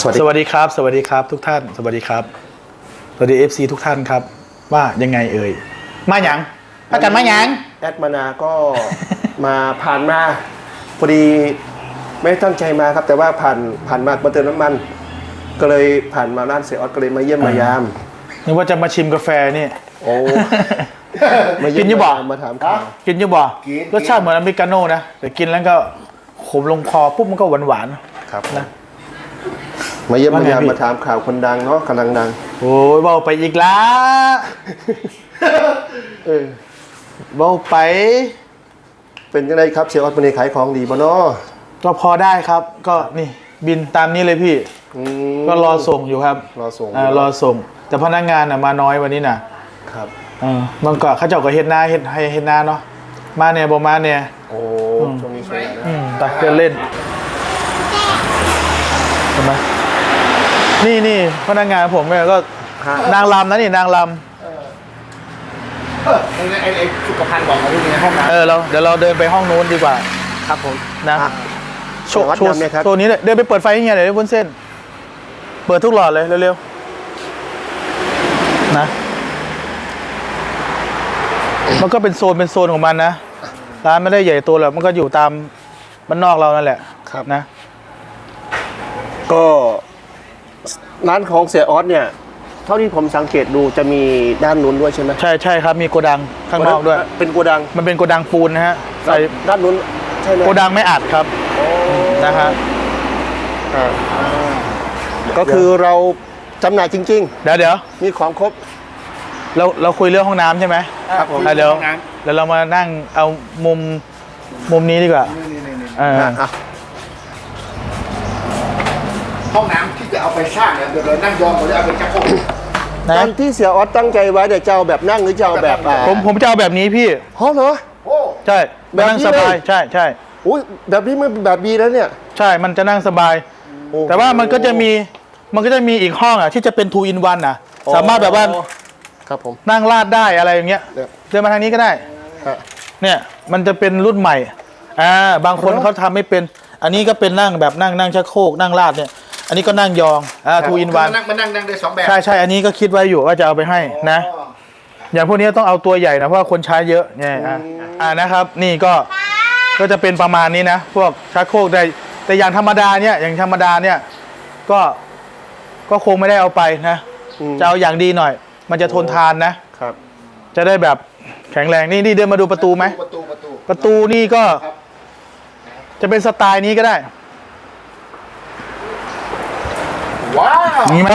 สวัสดีสวัสดีครับ สวัสดีครับ ทุกท่าน สวัสดีครับ สวัสดีเอฟซีทุกท่านครับ ว่ายังไงเอ่ย มาหยังมากันมาหยังแอดมานาก็มาผ่านมาพอดีไม่ได้ตั้งใจมาครับ แต่ว่าผ่านผ่านมามาเติมน้ำมัน ก็เลยผ่านมาร้านเสียออสก็เลยมาเยี่ยมมายามนึกว่าจะมาชิมกาแฟนี่โอ้มาเยี่กินอยู่บ่มายามมาถามข่าวกินอยูบ่กินรสชาติเหมือนอเมริกาโน่นะแต่กินแล้วก็ขมลงคอปุ๊บมันก็หวานหวานครับนะ มาเยี่ยมว่าไงมายามพี่มาถามข่าวคนดังเนาะกำลังดังๆโอ้ยเบาไปอีกละเออเบาไป เป็นยังไงครับเสียออสวันนี้ขายของดีบ่เนาะก็พอได้ครับ ก็นี่บินตามนี้เลยพี่ อืมก็รอส่งอยู่ครับรอส่งอ่ารอส่ง แต่พนักงานน่ะมาน้อยวันนี้น่ะครับ เออบางก็เขาเจ้าก็เฮ็ดนาเฮ็ดให้เฮ็ดนาเนาะมาเนี่ยบ่มาเนี่ยโอ้ช่วงนี้สวยนะ อืมตักเดินเล่นเห็นไหม นี่นี่พนักงานผมเนี่ยก็ฮะนางรำนะนี่นางรเออไอ้ไอ้ไอ้สุขภัณฑ์บอกมาที่นี่ห้องำน้ำเออเราเดี๋ยวเราเดินไปห้องนู้นดีกว่าครับผม นะอ่โชว์วัดโชว์นำเนี่ยครับตัวนี้เลยเดินไปเปิดไฟยังไงเดี๋ยวบนเส้น เปิดทุกหลอดเลยเร็วๆนะ มันก็เป็นโซนเป็นโซนของมันนะร้านไม่ได้ใหญ่โตหรอกมันก็อยู่ตามบ้านนอกเรานั่นแหละครับ นะ ก็ ร้านของเสียออสเนี่ย เท่าที่ผมสังเกตดูจะมีด้านนู้นด้วยใช่ไหมใช่ใช่ครับมีโกดังข้างนอกด้วย เป็นโกดังมันเป็นโกดังปูนนะฮะใส่ด้านนู้นใช่ไหมโกดังไม่อัดครับโอ้นะฮะอ่าก็คือเราจำหน่ายจริงเดี๋ยวเดี๋ยวๆมีของครบ เราเราคุยเรื่องห้องน้ำใช่ไหมครับผมอะเดี๋ยวห้องน้เดี๋ยวเรามานั่งเอามุมมุมนี้ดีกว่าำนี่นี่นี่นี่เอออะอะห้องน้ำที่จะ เอาไปสร้างเนี่ยเดี๋ยวเรานั่งยองหรือเอาไปชักโครกนะตอนที่เสียออสตั้งใจไว้เดี๋ยวจะเอาแบบนั่งหรือจะเอาแบบอ่าผมผมจะเอาแบบนี้พี่ ฮะเหรอ โอ้ใช่แบบนี้นั่งสบายเลย ใช่ใช่อุ้ยแบบนี้มันแบบดีแล้วเนี่ยใช่มันจะนั่งสบาย โอ้แต่ว่ามันก็จะมีมันก็จะมีอีกห้องอะที่จะเป็น two in one อะสามารถแบบว่าครับผม นั่งลาดได้อะไรอย่างเงี้ยเดี๋ยวเดินมาทางนี้ก็ได้ฮะเนี่ยมันจะเป็นรุ่นใหม่อ่าบางคนเหรอ เขาทำไม่เป็น อันนี้ก็เป็นนั่งแบบนั่งนั่งชักโครกนั่งลาดเนี่ย อันนี้ก็นั่งยองอ่าทูอินวันมานั่งมานั่งนั่งได้สองแบบใช่ใช่อันนี้ก็คิดไว้อยู่ว่าจะเอาไปให้นะอ๋ออย่างพวกนี้ต้องเอาตัวใหญ่นะเพราะว่าคนใช้เยอะเนี่ยอะอ่านะครับ นี่ก็ก็จะเป็นประมาณนี้นะ พวกชักโครกได้แต่อย่างธรรมดาเนี่ยอย่างธรรมดาเนี่ยก็ก็คงไม่ได้เอาไปนะอืมจะเอาอย่างดีหน่อย มันจะทนทานนะครับ จะได้แบบแข็งแรงนี่นี่เดินมาดูประตูไหมประตูประตูประตูนี่ก็ครับจะเป็นสไตล์นี้ก็ได้ ว้าวอย่างนี้ไหม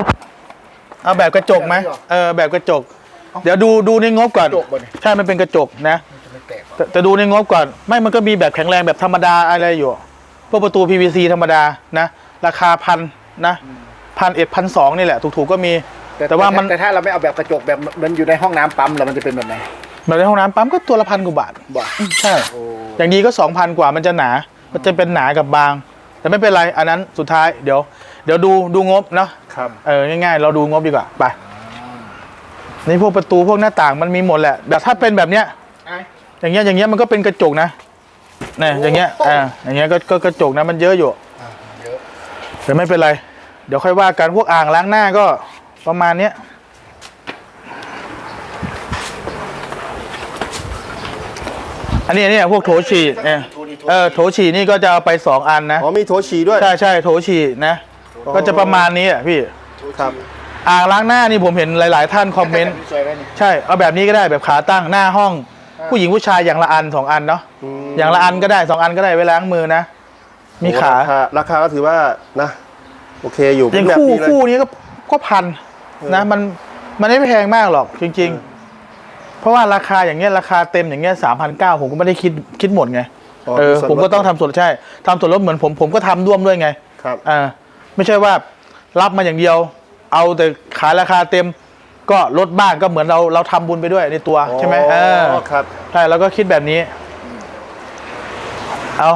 เอาแบบกระจกไหมเออแบบกระจก เดี๋ยวดูดูในงบก่อน กระจกบ่เนี่ย ใช่ มันเป็นกระจกนะจะไม่แตกแต่แต่ดูในงบก่อน ไม่มันก็มีแบบแข็งแรงแบบธรรมดาอะไรอยู่ พวกประตู PVC ธรรมดานะ ราคาพันนะพันเอ็ดพันสองนี่แหละ ถูกๆก็มี แต่ว่ามันแต่ถ้าเราไม่เอาแบบกระจกแบบมันอยู่ในห้องน้ำปั๊มแล้วมันจะเป็นแบบไหนแบบในห้องน้ำปั๊มก็ตัวละพันกว่าบาท บ่า ใช่อย่างดีก็สองพันกว่ามันจะหนา มันจะเป็นหนากับบาง แต่ไม่เป็นไร อันนั้นสุดท้ายเดี๋ยว เดี๋ยวดูดูงบเนาะครับเออง่ายๆ เราดูงบดีกว่าไปนี่พวกประตูพวกหน้าต่างมันมีหมดแหละแต่ถ้าเป็นแบบเนี้ยไอ้อย่างเงี้ยอย่างเงี้ยมันก็เป็นกระจกนะเนี่ยอย่างเงี้ยอ่าอย่างเงี้ยก็ก็กระจกนะมันเยอะอยู่อ่าเยอะแต่ไม่เป็นไร เดี๋ยวค่อยว่ากันพวกอ่างล้างหน้าก็ประมาณเนี้ยอันนี้อันนี้พวกโถฉี่เนี่ยเออโถฉี่นี่ก็จะเอาไปสองอันนะอ๋อมีโถฉี่ด้วยใช่ใช่โถฉี่นะอ๋อ ก็จะประมาณนี้อะพี่ครับ อ่างล้างหน้านี่ผมเห็นหลาย ๆ ท่านคอมเมนต์สวยไหมนี่ ใช่เอาแบบนี้ก็ได้แบบขาตั้งหน้าห้องผู้หญิงผู้ชายอย่างละอันสองอันเนาะอืมอย่างละอันก็ได้สองอันก็ได้ไว้ล้างมือนะมีขาโอ้ราคาราคาก็ถือว่านะ โอเคอยู่อย่างแบบคู่นี้เลย คู่นี้ก็ก็พันนะ มันมันไม่แพงมากหรอกจริง ๆ เพราะว่าราคาอย่างเงี้ยราคาเต็มอย่างเงี้ยสามพันเก้าผมก็ไม่ได้คิดคิดหมดไงอ๋อเออส่วนผมก็ลด ต้องทำส่วนใช่ทำส่วนลดเหมือนผมผมก็ทำร่วมด้วยไง ครับ อ่า ไม่ใช่ว่ารับมาอย่างเดียว เอาแต่ขายราคาเต็ม ก็ลดบ้างก็เหมือนเราเราทำบุญไปด้วยในตัวใช่ไหมเอออ๋อครับ ใช่เราก็คิดแบบนี้ เอา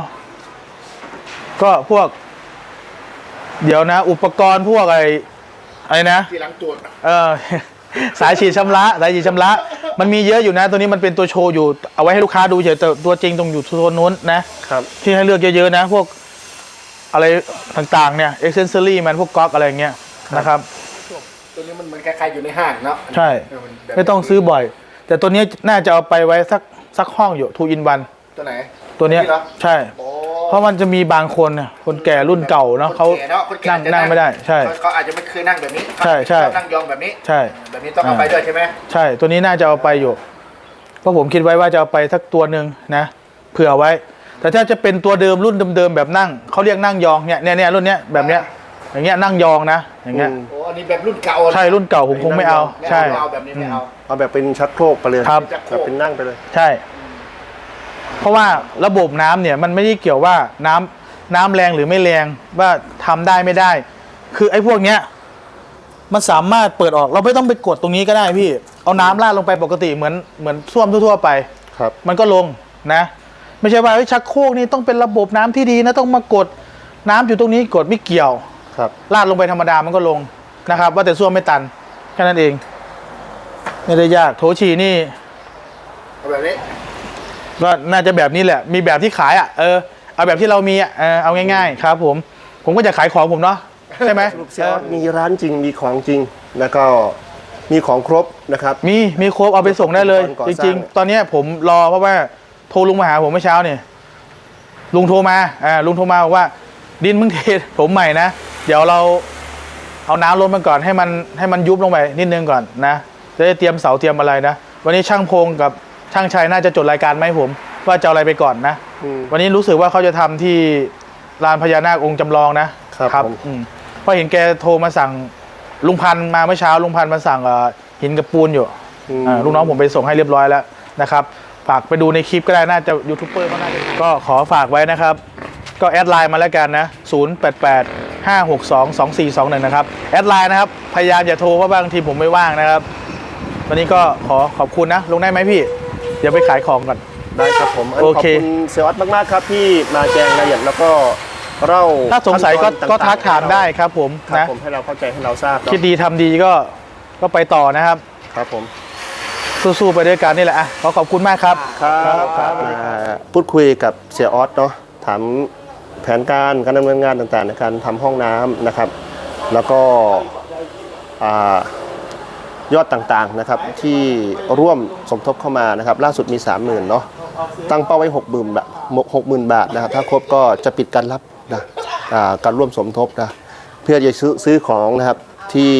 ก็พวก เดี๋ยวนะ อุปกรณ์พวกอะไรอะไรนะ ที่หลังตัวจเออ สายฉีดชำระ สายฉีดชำระ มันมีเยอะอยู่นะ ตัวนี้มันเป็นตัวโชว์อยู่ เอาไว้ให้ลูกค้าดูเฉยแต่ตัวจริงตรงอยู่โซนนู้นนะ ครับ ที่ให้เลือกเยอะๆนะ พวก อะไรต่างๆเนี่ยเอ็กเซนเซอรี่มันพวกก๊อกอะไรอย่างเงี้ยนะครับ ตัวนี้มันเหมือนคล้ายๆอยู่ในห้างเนาะใช่เออมันแบบไม่ต้องซื้อบ่อย แต่ตัวเนี้ยน่าจะเอาไปไว้สักสักห้องอยู่ทูอินวันตัวไหนตัวเนี้ยเหรอใช่ โอ้เพราะมันจะมีบางคนเนี่ยคนแก่รุ่นเก่าเนาะเขาคนแก่เนาะคนแก่นั่งจะนั่งไม่ได้ ใช่ เขาเขาอาจจะไม่เคยนั่งแบบนี้ใช่ใช่ ชอบนั่งยองแบบนี้ ใช่ แบบนี้ต้องเอาไปด้วยใช่ไหมใช่ ตัวนี้น่าจะเอาไปอยู่ เพราะผมคิดไว้ว่าจะเอาไปสักตัวหนึ่งนะ เผื่อไว้ แต่ถ้าจะเป็นตัวเดิมรุ่นเดิมๆแบบนั่งเขาเรียกนั่งยองเนี่ยเนี่ยเนี่ยรุ่นเนี้ยแบบเนี้ยอย่างเงี้ยนั่งยองนะอย่างเงี้ยอืมโอ้อันนี้แบบรุ่นเก่าใช่รุ่นเก่าผมคงไม่เอาไม่ใช่เอาแบบนี้ไม่เอาเอาแบบเป็นชักโครกไปเลยครับแบบเป็นนั่งไปเลย ใช่ เพราะว่าระบบน้ำเนี่ยมันไม่ได้เกี่ยวว่าน้ำน้ำแรงหรือไม่แรงว่าทำได้ไม่ได้ คือไอ้พวกเนี้ยมันสามารถเปิดออกเราไม่ต้องไปกดตรงนี้ก็ได้พี่ เอาน้ำราดลงไปปกติเหมือนเหมือนส้วมทั่วๆไปครับ มันก็ลงนะ ไม่ใช่ว่าเฮ้ยชักโครกนี่ต้องเป็นระบบน้ำที่ดีนะต้องมากดน้ำอยู่ตรงนี้กดไม่เกี่ยวครับลาดลงไปธรรมดามันก็ลงนะครับ ว่าแต่ส้วมไม่ตันแค่นั้นเอง ไม่ได้ยากโถฉี่นี่เอาแบบนี้ก็น่าจะแบบนี้แหละ มีแบบที่ขายอะเออเอาแบบที่เรามีอะเออเอาง่าย ๆ ครับ ผม ผมก็จะขายของผมเนาะใช่ไหมสรุปเสียออสมีร้านจริงมีของจริงแล้วก็มีของครบนะครับ มีมีครบเอาไปส่งได้เลยก่อจสร้างริง ๆ ตอนเนี้ยผมรอเพราะว่า โทรลุงมาหาผมเมื่อเช้าเนี่ยลุงโทรมาอ่าลุงโทรมาบอกว่า ดินมึงเทผมใหม่นะ เดี๋ยวเราเอาน้ำลดมันก่อนให้มันให้มันยุบลงไปนิดนึงก่อนนะจะได้เตรียมเสาเตรียมอะไรนะ วันนี้ช่างพงกับช่างชัยน่าจะจดรายการไหมาให้ผม ว่าจะเอาอะไรไปก่อนนะ อืม วันนี้รู้สึกว่าเขาจะทำที่ลานพญานาคองค์จำลองนะครับผม อืมเพราะเห็นแกโทรมาสั่งลุงพันธุ์มาเมื่อเช้าลุงพันธุ์มาสั่งเอ่อหินกับปูนอยู่อืมอ่าลูกน้องผมไปส่งให้เรียบร้อยแล้วนะครับ ฝากไปดูในคลิปก็ได้น่าจะยูทูบเบอร์ก็น่าจะก็ขอฝากไว้นะครับ ก็แอดไลน์มาแล้วกันนะ 088 562 2421 นะครับ แอดไลน์นะครับ พยายามอย่าโทรเพราะบางทีผมไม่ว่างนะครับ วันนี้ก็ขอขอบคุณนะ ลงได้ไหมพี่ เดี๋ยวไปขายของก่อน ได้ครับผมนโอขอบเคคุณเสียออสมากๆครับที่มาแจ้งรายละเอียดแล้วก็เล่าถ้าสงสัยก็ขั้นตอนก็ต่งๆทักถามได้ครับผมครับนะผมให้เราเข้าใจให้เราทราบเนอะคิดดีทำดีก็ก็ไปต่อนะครับ ครับผม สู้ๆไปด้วยกันนี่แหละอะขอขอบคุณมากครับ ครับครับมาพูดคุยกับเสียออสเนาะถามแผนการการดำเนินงานต่างๆ ในการทำห้องน้ำนะครับ แล้วก็อ่ายอดต่างๆนะครับที่ร่วมสมทบเข้ามานะครับ ล่าสุดมี 30,000เนาะตั้งเป้าไว้ 60,000บาท60,000 บาทนะครับ ถ้าครบก็จะปิดการรับนะอ่าการร่วมสมทบนะเพื่อจะซื้อซื้อของนะครับที่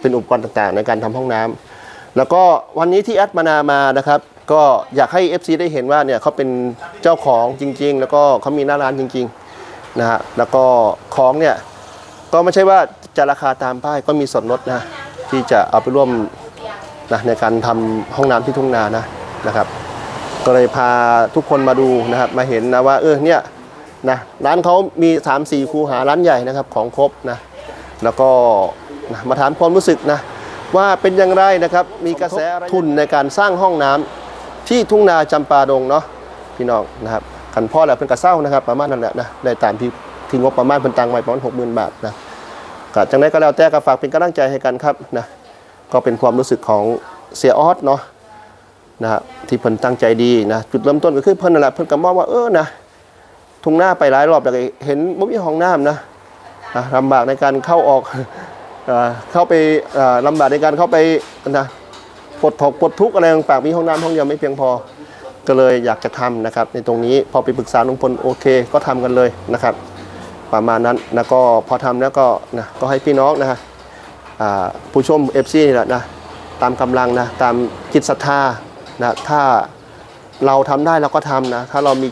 เป็นอุปกรณ์ต่างๆ ในการทำห้องน้ำ แล้วก็วันนี้ที่แอดมานามานะครับ ก็อยากให้ FC ได้เห็นว่าเนี่ยเขาเป็นเจ้าของจริง ๆ แล้วก็เขามีหน้าร้านจริงๆนะฮะแล้วก็ของเนี่ยก็ไม่ใช่ว่าจะราคาตามป้ายก็มีส่วนลดนะที่จะเอาไปร่วมนะในการทำห้องน้ำที่ทุ่งนานะนะครับ ก็เลยพาทุกคนมาดูนะครับมาเห็นนะว่าเออเนี่ยนะร้านเขามี 3 4 คูหาร้านใหญ่นะครับของครบนะแล้วก็นะมาถามความรู้สึกนะ ว่าเป็นอย่างไรนะครับมีกระแสทุนในการสร้างห้องน้ำที่ทุ่งนาจำปาดงเนาะพี่น้องนะครับขันพ่อแหละเป็นกระเซ้านะครับ ประมาณนั้นแหละนะได้ตามที่ที่งบประมาณเป็นตังไว้ประมาณหกหมื่นบาทนะก็จังไดก็แล้วแต่ก็ฝากเป็นกำลังใจให้กันครับนะก็เป็นความรู้สึกของเสียออสเนาะนะฮะที่เพิ่นตั้งใจดีนะจุดเริ่มต้นก็คือเพิ่นนั่นแหละเพิ่นก็มองว่าเออนะทุ่งนาไปหลายรอบแล้วก็เห็นบ่มีห้องน้ำนะอะลำบากในการเข้าออก เข้าไปลำบากในการเข้าไปนะปลดถกปลดทุกข์อะไรต่างๆมีห้องน้ำห้องเดียวไม่เพียงพอก็เลยอยากจะทำนะครับ ในตรงนี้พอไปปรึกษาลุงพลโอเค ก็ทำกันเลยนะครับ ประมาณนั้นแล้วก็พอทำแล้วก็นะก็ให้พี่น้องนะฮะผู้ชม FC นี่แหละนะตามกำลังนะตามจิตศรัทธานะถ้าเราทำได้เราก็ทำนะถ้าเรามี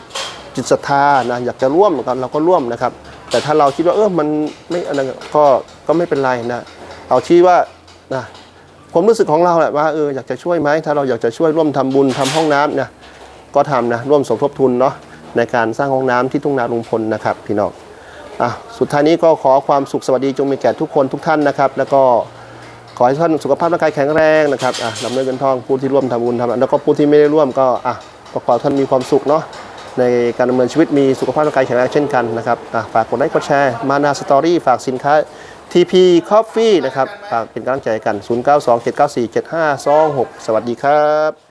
จิตศรัทธานะอยากจะร่วมกันเราก็ร่วมนะครับ แต่ถ้าเราคิดว่าเออมันไม่อะไรก็ ก็ไม่เป็นไรนะเอาที่ว่านะผมรู้สึกของเราแหละว่าเอออยากจะช่วยไหมถ้าเราอยากจะช่วยร่วมทำบุญทำห้องน้ำนะก็ทำนะร่วมสมทบทุนเนาะในการสร้างห้องน้ำที่ทุ่งนาลุงพลนะครับพี่น้องอะสุดท้ายนี้ก็ขอความสุขสวัสดีจงมีแก่ทุกคนทุกท่านนะครับ แล้วก็ขอให้ท่านสุขภาพร่างกายแข็งแรงนะครับอะลำเนินเงินทองผู้ที่ร่วมทำบุญทำแล้วก็ผู้ที่ไม่ได้ร่วมก็อะก็ขอให้ท่านมีความสุขเนาะในการดำเนินชีวิตมีสุขภาพร่างกายแข็งแรงเช่นกันนะครับอะฝากกดไลค์กดแชร์มานาสตอรี่ฝากสินค้า TP Coffee นะครับฝากเป็นกำลังใจกัน 092 794 7526 สวัสดีครับ